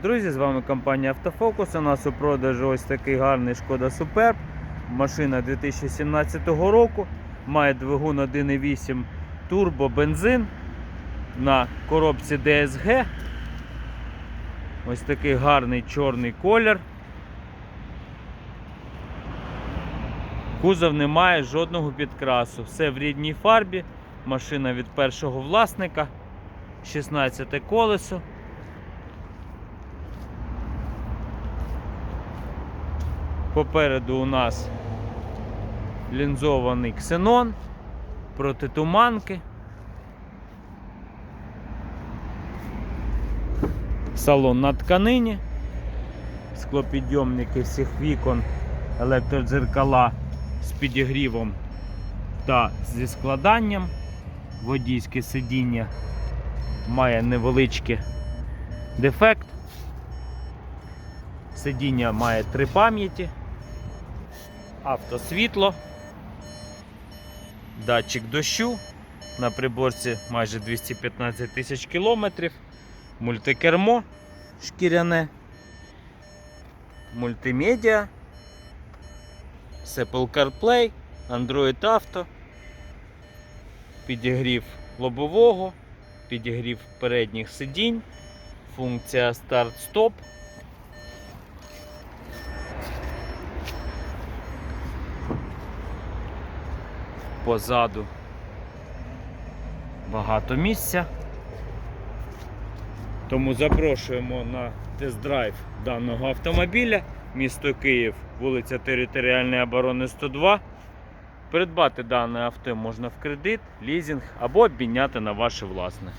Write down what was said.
Друзі, з вами компанія Автофокус. У нас у продажу ось такий гарний Шкода Superb. Машина 2017 року. Має двигун 1.8 турбо бензин на коробці DSG. Ось такий гарний чорний колір. Кузов не має жодного підкрасу. Все в рідній фарбі. Машина від першого власника. 16 колесо. Попереду у нас лінзований ксенон, протитуманки. Салон на тканині, склопідйомники всіх вікон, електродзеркала з підігрівом та зі складанням. Водійське сидіння має невеличкий дефект. Сидіння має три пам'яті, автосвітло, датчик дощу. На приборці майже 215 тисяч кілометрів, мультикермо шкіряне, мультимедіа, Apple CarPlay, Android Auto, підігрів лобового, підігрів передніх сидінь, функція старт-стоп. Позаду багато місця. Тому запрошуємо на тест-драйв даного автомобіля. Місто Київ, вулиця Територіальної оборони 102. Придбати дане авто можна в кредит, лізинг або обміняти на ваше власне.